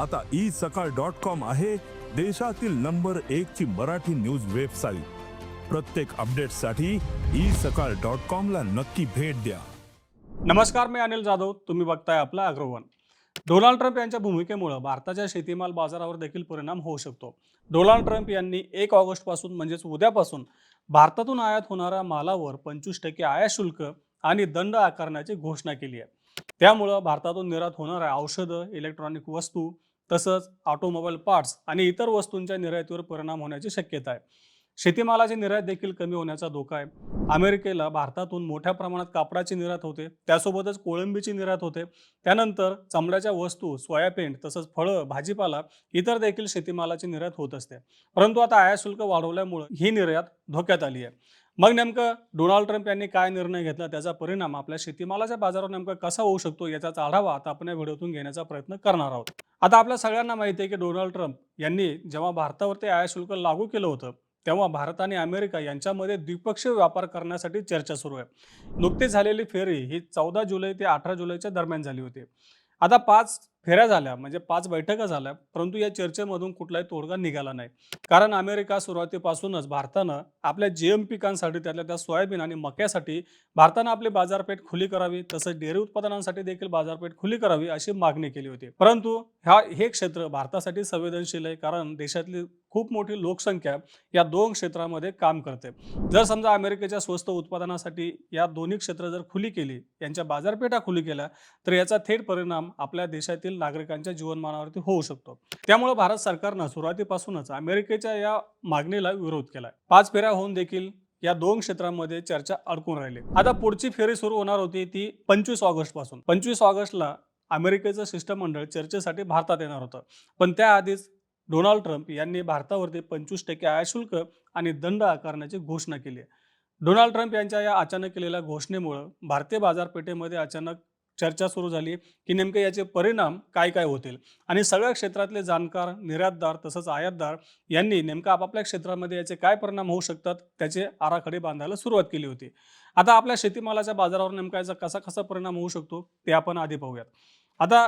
आता ई सकाळ dot com आहे देशातील नंबर एक ची मराठी न्यूज वेबसाईट. प्रत्येक अपडेटसाठी ई सकाळ डॉट कॉम ला नक्की भेट द्या. नमस्कार मी अनिल जाधव. तुम्ही बघताय आपला अग्रवन. डोनाल्ड ट्रम्प यांच्या भूमिकेमुळे भारताच्या शेतीमाल बाजारावर देखील परिणाम होऊ शकतो. डोनाल्ड ट्रम्प यांनी एक ऑगस्टपासून म्हणजेच उद्यापासून भारतातून आयात होणाऱ्या मालावर पंचवीस टक्के आयात शुल्क आणि दंड आकारण्याची घोषणा केली आहे. त्यामुळं भारतातून निर्यात होणाऱ्या औषधं इलेक्ट्रॉनिक वस्तू तसंच ऑटोमोबाईल पार्ट्स आणि इतर वस्तूंच्या निर्यातीवर परिणाम होण्याची शक्यता आहे. शेतीमालाची निर्यात देखील कमी होण्याचा धोका आहे. अमेरिकेला भारतातून मोठ्या प्रमाणात कापडाची निर्यात होते. त्यासोबतच कोळंबीची निर्यात होते. त्यानंतर चमड्याच्या वस्तू सोयाबीन तसंच फळं भाजीपाला इतर देखील शेतीमालाची निर्यात होत असते. परंतु आता आयात शुल्क वाढवल्यामुळे ही निर्यात धोक्यात आली आहे. मग नेमकं डोनाल्ड ट्रम्प यांनी काय निर्णय घेतला? त्याचा परिणाम आपल्या शेतीमालाच्या बाजारावर नेमका कसा होऊ शकतो? याचा आढावा आता आपण या व्हिडिओतून घेण्याचा प्रयत्न करणार आहोत. आता आपल्या सगळ्यांना माहिती आहे की डोनाल्ड ट्रम्प यांनी जेव्हा भारतावरती आयात शुल्क लागू केलं होतं तेव्हा भारत आणि अमेरिका यांच्यामध्ये द्विपक्षीय व्यापार करण्यासाठी चर्चा सुरू आहे. नुकतीच झालेली फेरी ही चौदा जुलै ते अठरा जुलैच्या दरम्यान झाली होती. आता पाच फेऱ्या झाल्या म्हणजे पाच बैठका झाल्या परंतु या चर्चेमधून कुठलाही तोडगा निघाला नाही. कारण अमेरिका सुरुवातीपासूनच भारतानं आपल्या जीएम पिकांसाठी त्यातल्या त्या सोयाबीन आणि मक्यासाठी भारतानं आपली बाजारपेठ खुली करावी तसंच डेअरी उत्पादनांसाठी देखील बाजारपेठ खुली करावी अशी मागणी केली होती. परंतु ह्या हे क्षेत्र भारतासाठी संवेदनशील आहे कारण देशातली खूप मोठी लोकसंख्या या दोन क्षेत्रामध्ये काम करते. जर समजा अमेरिकेच्या स्वस्त उत्पादनासाठी या दोन्ही क्षेत्र जर खुली केली यांच्या बाजारपेठा खुली केल्या तर याचा थेट परिणाम आपल्या देशातील नागरिकांच्या जीवनमानावरती होऊ शकतो. त्यामुळे भारत सरकारनं सुरुवातीपासूनच अमेरिकेच्या या मागणीला विरोध केलाय. पाच फेऱ्या होऊन देखील या दोन क्षेत्रांमध्ये चर्चा अडकून राहिली. आता पुढची फेरी सुरू होणार होती ती पंचवीस ऑगस्टपासून पंचवीस ऑगस्टला अमेरिकेचं शिष्टमंडळ चर्चेसाठी भारतात येणार होतं. पण त्याआधीच डोनाल्ड ट्रम्प यांनी भारतावरती पंचवीस टक्के आयशुल्क आणि दंड आकारण्याची घोषणा केली आहे. डोनाल्ड ट्रम्प यांच्या या अचानक केलेल्या घोषणेमुळं भारतीय बाजारपेठेमध्ये अचानक चर्चा सुरू झाली की नेमके याचे परिणाम काय काय होतील? आणि सगळ्या क्षेत्रातले जाणकार निर्यातदार तसंच आयातदार यांनी नेमका आपापल्या क्षेत्रामध्ये याचे काय परिणाम होऊ शकतात? त्याचे आराखडे बांधायला सुरुवात केली होती. आता आपल्या शेतीमालाच्या बाजारावर नेमका याचा कसा कसा परिणाम होऊ शकतो? ते आपण आधी पाहूयात. आता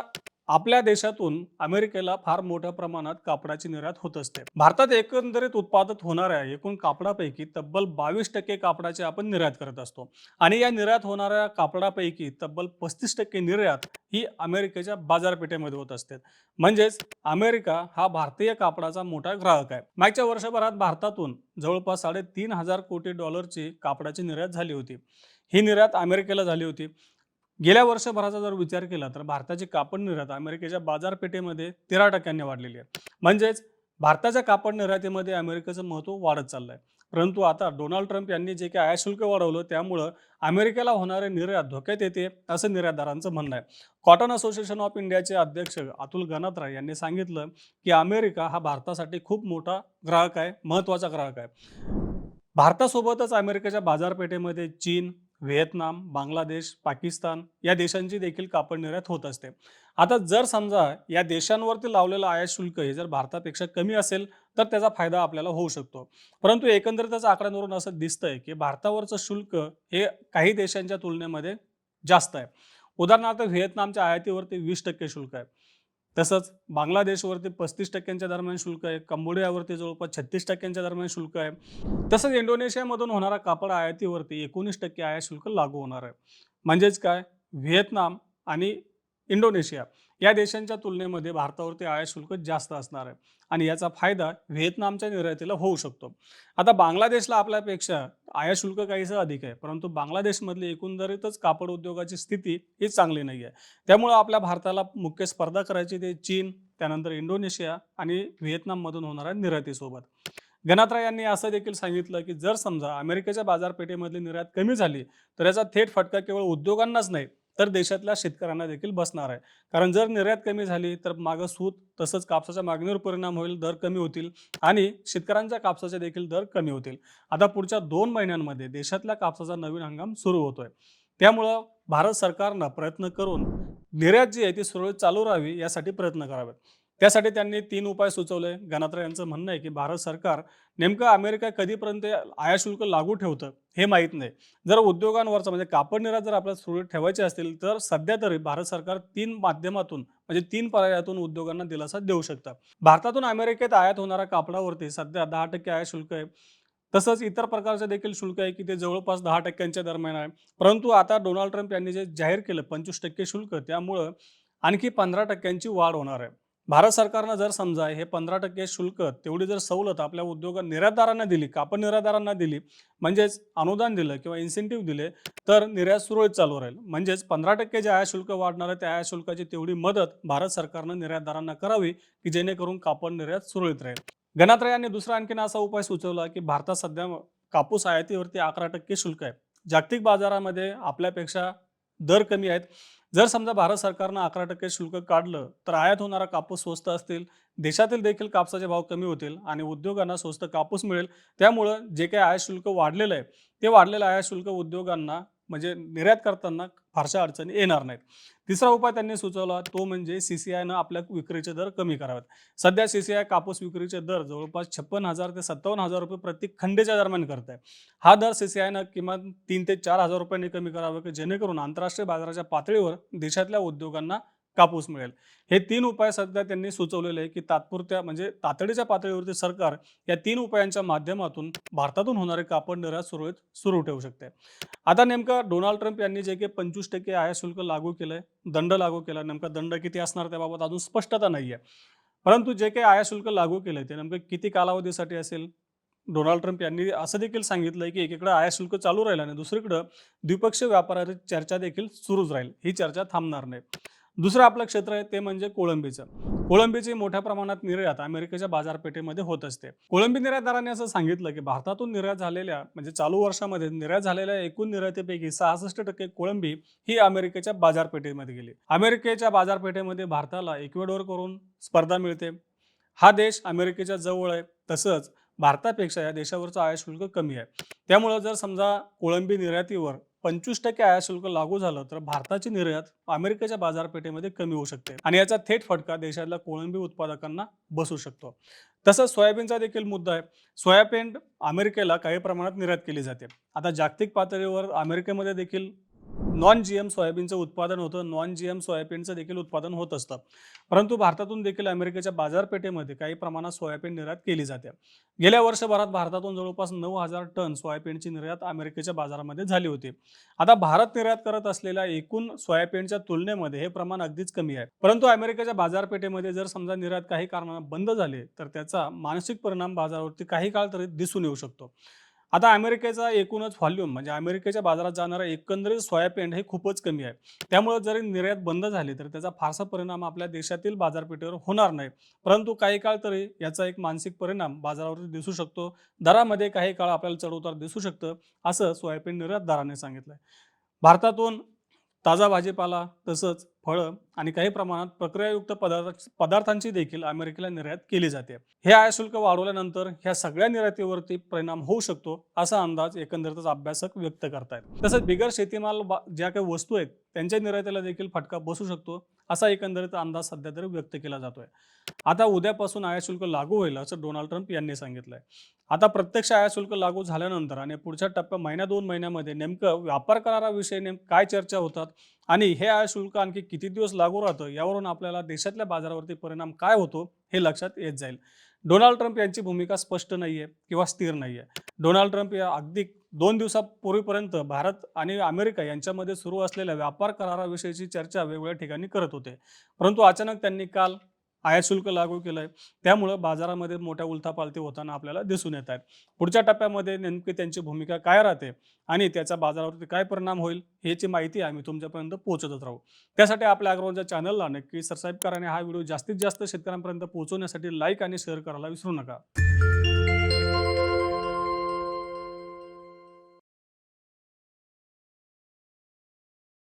आपल्या देशातून अमेरिकेला फार मोठ्या प्रमाणात कापडाची निर्यात होत असते. भारतात एकंदरीत उत्पादित होणाऱ्या एकूण कापडापैकी तब्बल बावीस टक्के कापडाची आपण निर्यात करत असतो. आणि या निर्यात होणाऱ्या कापडापैकी तब्बल पस्तीस टक्के निर्यात ही अमेरिकेच्या बाजारपेठेमध्ये होत असते. म्हणजेच अमेरिका हा भारतीय कापडाचा मोठा ग्राहक आहे. मागच्या वर्षभरात भारतातून जवळपास साडेतीन हजार कोटी डॉलरची कापडाची निर्यात झाली होती. ही निर्यात अमेरिकेला झाली होती. गेल्या वर्षभराचा जर विचार केला तर भारताची कापड निर्यात अमेरिकेच्या बाजारपेठेमध्ये तेरा टक्क्यांनी वाढलेली आहे. म्हणजेच भारताच्या कापड निर्यातीमध्ये अमेरिकेचं महत्त्व वाढत चाललंय. परंतु आता डोनाल्ड ट्रम्प यांनी जे काही आयात शुल्क वाढवलं त्यामुळं अमेरिकेला होणारे निर्यात धोक्यात येते असं निर्यातदारांचं म्हणणं आहे. कॉटन असोसिएशन ऑफ इंडियाचे अध्यक्ष अतुल गनात्रा यांनी सांगितलं की अमेरिका हा भारतासाठी खूप मोठा ग्राहक आहे महत्त्वाचा ग्राहक आहे. भारतासोबतच अमेरिकेच्या बाजारपेठेमध्ये चीन व्हिएतनाम बांगलादेश पाकिस्तान या देशांची देखील कापड निर्यात होत असते. आता जर समजा या देशांवरती लावलेलं आयात शुल्क हे जर भारतापेक्षा कमी असेल तर त्याचा फायदा आपल्याला होऊ शकतो. परंतु एकंदरीतच आकड्यांवरून असं दिसतंय की भारतावरचं शुल्क हे काही देशांच्या तुलनेमध्ये जास्त आहे. उदाहरणार्थ व्हिएतनामच्या आयातीवरती वीस टक्के शुल्क आहे. तसंच बांगलादेशवरती पस्तीस टक्क्यांच्या दरम्यान शुल्क आहे. कंबोडियावरती जवळपास छत्तीस टक्क्यांच्या दरम्यान शुल्क आहे. तसंच इंडोनेशियामधून होणारा कापड आयातीवरती एकोणीस टक्के आयात शुल्क लागू होणार आहे. म्हणजेच काय? व्हिएतनाम आणि इंडोनेशिया. या देशांच्या तुलनेमध्ये भारतावरती आयात शुल्क जास्त असणार आहे आणि याचा फायदा व्हिएतनामच्या निर्यातीला होऊ शकतो. आता बांगलादेशला आपल्यापेक्षा आयात शुल्क काहीसं अधिक आहे परंतु बांगलादेशमधली एकंदरीतच कापड उद्योगाची स्थिती ही चांगली नाही आहे त्यामुळं आपल्या भारताला मुख्य स्पर्धा करायची ते चीन त्यानंतर इंडोनेशिया आणि व्हिएतनाममधून होणाऱ्या निर्यातीसोबत. गणात्रा यांनी असं देखील सांगितलं की जर समजा अमेरिकेच्या बाजारपेठेमधली निर्यात कमी झाली तर याचा थेट फटका केवळ उद्योगांनाच नाही तर देशातल्या शेतकऱ्यांना देखील बसणार आहे. कारण जर निर्यात कमी झाली तर मागं सूत तसंच कापसाच्या मागणीवर परिणाम होईल दर कमी होतील आणि शेतकऱ्यांच्या कापसाचे देखील दर कमी होतील. आता पुढच्या दोन महिन्यांमध्ये देशातल्या कापसाचा नवीन हंगाम सुरू होतोय. त्यामुळं भारत सरकारनं प्रयत्न करून निर्यात जी आहे ती सुरळीत चालू राहावी यासाठी प्रयत्न करावेत. त्यासाठी त्यांनी तीन उपाय सुचवले. घनात्रा यांचं म्हणणं आहे की भारत सरकार नेमकं अमेरिका कधीपर्यंत आयात शुल्क लागू ठेवतं हे माहीत नाही. जर उद्योगांवरचा म्हणजे कापड निर्यात जर आपल्याला सुरळीत ठेवायचे असतील तर सध्या तरी भारत सरकार तीन माध्यमातून म्हणजे तीन पर्यायातून उद्योगांना दिलासा देऊ शकतं. भारतातून अमेरिकेत आयात होणाऱ्या कापडावरती सध्या दहा टक्के आयात शुल्क आहे. तसंच इतर प्रकारचे देखील शुल्क आहे की ते जवळपास दहा टक्क्यांच्या दरम्यान आहे. परंतु आता डोनाल्ड ट्रम्प यांनी जे जाहीर केलं पंचवीस टक्के शुल्क त्यामुळं आणखी पंधरा टक्क्यांची वाढ होणार आहे. भारत सरकारनं जर समजा हे पंधरा टक्के शुल्क तेवढी जर सवलत आपल्या उद्योग निर्यातदारांना दिली कापड निर्यातदारांना दिली म्हणजेच अनुदान दिलं किंवा इन्सेंटिव्ह दिले तर निर्यात सुरळीत चालू राहील. म्हणजेच पंधरा टक्के जे आयात शुल्क वाढणार आहे त्या आयात शुल्काची तेवढी मदत भारत सरकारनं निर्यातदारांना करावी की जेणेकरून कापड निर्यात सुरळीत राहील. गणात्रे यांनी दुसरा आणखीन असा उपाय सुचवला की भारतात सध्या कापूस आयातीवरती अकरा टक्के शुल्क आहे. जागतिक बाजारामध्ये आपल्यापेक्षा दर कमी आहेत. जर समजा भारत सरकारनं अकरा टक्के शुल्क काढलं तर आयात होणारा कापूस स्वस्त असतील. देशातील देखील कापसाचे भाव कमी होतील आणि उद्योगांना स्वस्त कापूस मिळेल. त्यामुळं जे काही आयात शुल्क वाढलेलं आहे ते वाढलेलं आयात शुल्क उद्योगांना म्हणजे निर्यात करताना फारशा अडचणी येणार नाहीत. तिसरा उपाय त्यांनी सुचवला तो म्हणजे सी सी आयनं आपल्या विक्रीचे दर कमी करावेत. सध्या सी सी आय कापूस विक्रीचे दर जवळपास छप्पन हजार ते सत्तावन्न हजार रुपये प्रति खंडेच्या दरम्यान करत आहे हा दर सी सी आयनं किमान तीन ते चार हजार रुपयांनी कमी करावा की जेणेकरून आंतरराष्ट्रीय बाजाराच्या पातळीवर देशातल्या उद्योगांना कापूस मिळेल. हे तीन उपाय सध्या त्यांनी सुचवलेले आहे की तात्पुरत्या म्हणजे तातडीच्या पातळीवरती सरकार या तीन उपायांच्या माध्यमातून भारतातून होणारे कापड निर्यात सुरळीत सुरू ठेवू शकते. आता नेमकं डोनाल्ड ट्रम्प यांनी जे काही पंचवीस टक्के आयात शुल्क लागू केलंय दंड लागू केला नेमका दंड किती असणार त्याबाबत अजून स्पष्टता नाही आहे परंतु जे काही आयात शुल्क लागू केलंय ते नेमकं किती कालावधीसाठी असेल? डोनाल्ड ट्रम्प यांनी असं देखील सांगितलंय की एकीकडे आयात शुल्क चालू राहील आणि दुसरीकडं द्विपक्षीय व्यापाराची चर्चा देखील सुरूच राहील. ही चर्चा थांबणार नाही. दुसरं आपलं क्षेत्र आहे ते म्हणजे कोळंबीचं. कोळंबीची मोठ्या प्रमाणात निर्यात अमेरिकेच्या बाजारपेठेमध्ये होत असते. कोळंबी निर्यातदारांनी असं सांगितलं की भारतातून निर्यात झालेल्या म्हणजे चालू वर्षामध्ये निर्यात झालेल्या एकूण निर्यातीपैकी सहासष्ट टक्के कोळंबी ही अमेरिकेच्या बाजारपेठेमध्ये गेली. अमेरिकेच्या बाजारपेठेमध्ये भारताला इक्वेडोर करून स्पर्धा मिळते. हा देश अमेरिकेच्या जवळ आहे तसंच भारतापेक्षा या देशावरचं आयात शुल्क कमी आहे. त्यामुळं जर समजा कोळंबी निर्यातीवर पंचवीस टक्के आयात शुल्क लागू झालं तर भारताची निर्यात अमेरिकेच्या बाजारपेठेमध्ये कमी होऊ शकते आणि याचा थेट फटका देशातल्या कोळंबी उत्पादकांना बसू शकतो. तसंच सोयाबीनचा देखील मुद्दा आहे. सोयाबीन अमेरिकेला काही प्रमाणात निर्यात केली जाते. आता जागतिक पातळीवर अमेरिकेमध्ये देखील नॉन जी एम सोयाबीनचं उत्पादन होतं. नॉन जी एम सोयाबीनचं देखील उत्पादन होत असतं. परंतु भारतातून देखील अमेरिकेच्या बाजारपेठेमध्ये काही प्रमाणात सोयाबीन निर्यात केली जाते. गेल्या वर्षभरात भारतातून जवळपास नऊ हजार टन सोयाबीनची निर्यात अमेरिकेच्या बाजारामध्ये झाली होती. आता भारत निर्यात करत असलेल्या एकूण सोयाबीनच्या तुलनेमध्ये हे प्रमाण अगदीच कमी आहे. परंतु अमेरिकेच्या बाजारपेठेमध्ये जर समजा निर्यात काही कारणाने बंद झाले तर त्याचा मानसिक परिणाम बाजारावरती काही काळ तरी दिसून येऊ शकतो. आता अमेरिकेचा एकूणच व्हॉल्यूम म्हणजे अमेरिकेच्या बाजारात जाणारा एकंदरीत सोयाबीन हे खूपच कमी आहे. त्यामुळे जरी निर्यात बंद झाली तर त्याचा फारसा परिणाम आपल्या देशातील बाजारपेठेवर होणार नाही. परंतु काही काळ तरी याचा एक मानसिक परिणाम बाजारावर दिसू शकतो. दरामध्ये काही काळ आपल्याला चढउतार दिसू शकतं असं सोयाबीन निर्यातदाराने सांगितलंय. भारतातून ताजा भाजीपाला तसंच फळं आणि काही प्रमाणात प्रक्रियायुक्त पदार्थ पदार्थांची देखील अमेरिकेला निर्यात केली जाते. हे आयशुल्क वाढवल्यानंतर ह्या सगळ्या निर्यातीवरती परिणाम होऊ शकतो असा अंदाज एकंदरीतच अभ्यासक व्यक्त करतायत. तसंच बिगर शेतीमाल ज्या काही वस्तू आहेत त्यांच्या निर्यातीला देखील फटका बसू शकतो असा एकंदरीत अंदाज सध्या तरी व्यक्त केला जातोय. आता उद्यापासून आयात शुल्क लागू होईल असं डोनाल्ड ट्रम्प यांनी सांगितलंय. आता प्रत्यक्ष आयात शुल्क लागू झाल्यानंतर आणि पुढच्या टप्प्या महिन्या दोन महिन्यामध्ये नेमकं व्यापार कराराविषयी नेम काय चर्चा होतात आणि हे आयात शुल्क आणखी किती दिवस लागू राहतं यावरून आपल्याला देशातल्या बाजारावरती परिणाम काय होतो हे लक्षात येत जाईल. डोनाल्ड ट्रम्प यांची भूमिका स्पष्ट नाही आहे किंवा स्थिर नाही आहे डोनाल्ड ट्रम्प या अगदी दोन दिवसापूर्वीपर्यंत भारत आणि अमेरिका यांच्यामध्ये सुरू असलेल्या व्यापार कराराविषयीची चर्चा वेगवेगळ्या ठिकाणी करत होते. परंतु अचानक त्यांनी काल आयात शुल्क लागू केलंय. त्यामुळं बाजारामध्ये मोठ्या उलथापालथी होताना आपल्याला दिसून येत आहेत. पुढच्या टप्प्यामध्ये नेमकी त्यांची भूमिका काय राहते आणि त्याचा बाजारावरती काय परिणाम होईल ह्याची माहिती आम्ही तुमच्यापर्यंत पोहोचतच राहू. त्यासाठी आपल्या अग्रवालच्या चॅनलला नक्की सबस्क्राईब करा आणि हा व्हिडिओ जास्तीत जास्त शेतकऱ्यांपर्यंत पोहोचवण्यासाठी लाईक आणि शेअर करायला विसरू नका.